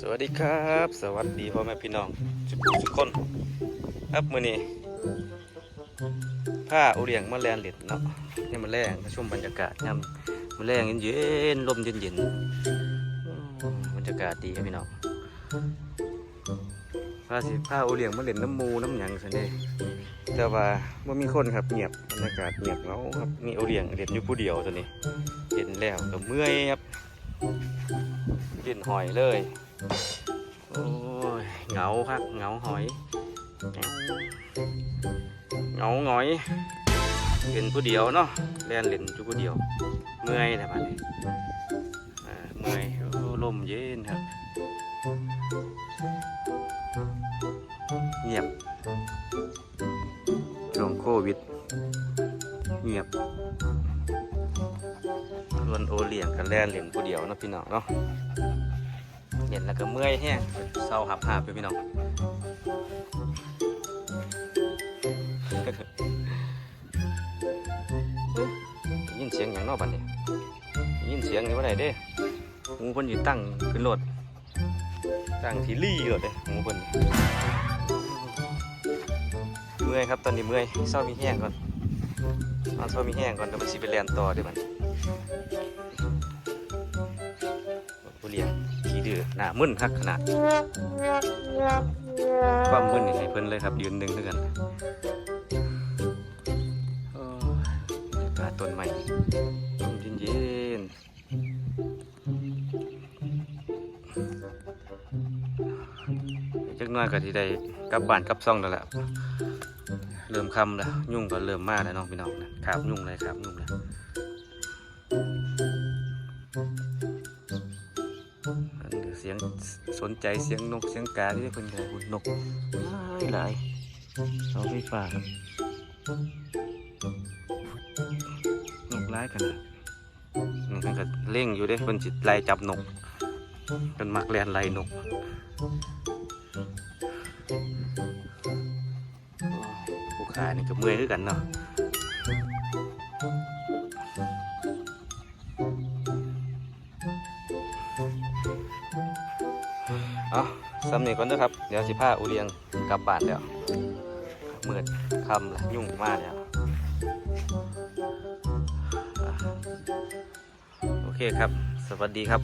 สวัสดีครับ สวัสดีพ่อแม่พี่น้องทุกทุกคน ครับมื้อนี้ผ้าอุเรียงมาแลนเล็ดเนาะนี่มาแรงมาชมบรรยากาศยามมาแรงเย็นๆลมเย็นๆบรรยากาศดีครับพี่น้องผ้าสิผ้าอุเรียงมาเล่นน้ำมูน้ำหยังซั่นเด้แต่ว่าบ่มีคนครับเงียบบรรยากาศเงียบเงาครับมีอุเรียงเล่นอยู่ผู้เดียวตัวนี้เห็นแล้วก็เมื่อยครับกินหอยเลยโอ้ยเหงาครับเหงาหอยเหงาหงอยเป็นผู้เดียวเนาะแล่นเล่นอยู่ผู้เดียว เมื่อยแต่บัดนี้อ่เมื่อยลมเย็นครับเงียบช่วงโควิด เงียบส่วนโอเลี้ยงกันแล่นเล่นผู้เดียวเนาะพี่น้องเนาะ เห็นแล้วก็เมื่อยแห้งเศร้าหับหาบไปพี่น้องยินเสียงอย่างนอกบัดนี้ได้ยินเสียงนี่ว่าไหนเด้หูเพิ่นอยู่ตั้งขึ้นรถตั้งที่ลี่รถเด้หูเพิ่นเมื่อยครับตอนนี้เมื่อยเศร้ามีแห้งก่อนนอนเศร้ามีแห้งก่อนเดี๋ยวมันสิไปเรียนต่อเดี๋ยวมันผู้เลี้ยงขี้ ดื้อหน้ามึนคักขนาดความมึนนี่ให้เพิ่นเลยครับยืนหนึ่งเท่ากันกาต้นใหม่ลมเย็นๆจักน้อยก็ที่ได้กลับบ้านกลับซ่องแล้วแหละเริ่มคำแล้วยุ่งก็เริ่มมากแล้วน้องพี่น้องนะขาบยุ่งเลยขาบยุ่งเลย เสียงสนใจเสียงนกเสียงกาที่เป็นไงคุณนกหลายเสาไฟฟ้าครับนกร้ายขนาดนี่มันก็เล่งอยู่เด้เป็นจิตไล่จับนกเป็นมักแลนไล่นกผู้ขายนี่ก็เมื่อยคือกันเนาะ เอาสำเนียก่อนนะครับ เดี๋ยวสิพาอุเรียงกลับบ้านแล้วเมื่อคำละยุ่งมากแล้วอะโอเคครับ สวัสดีครับ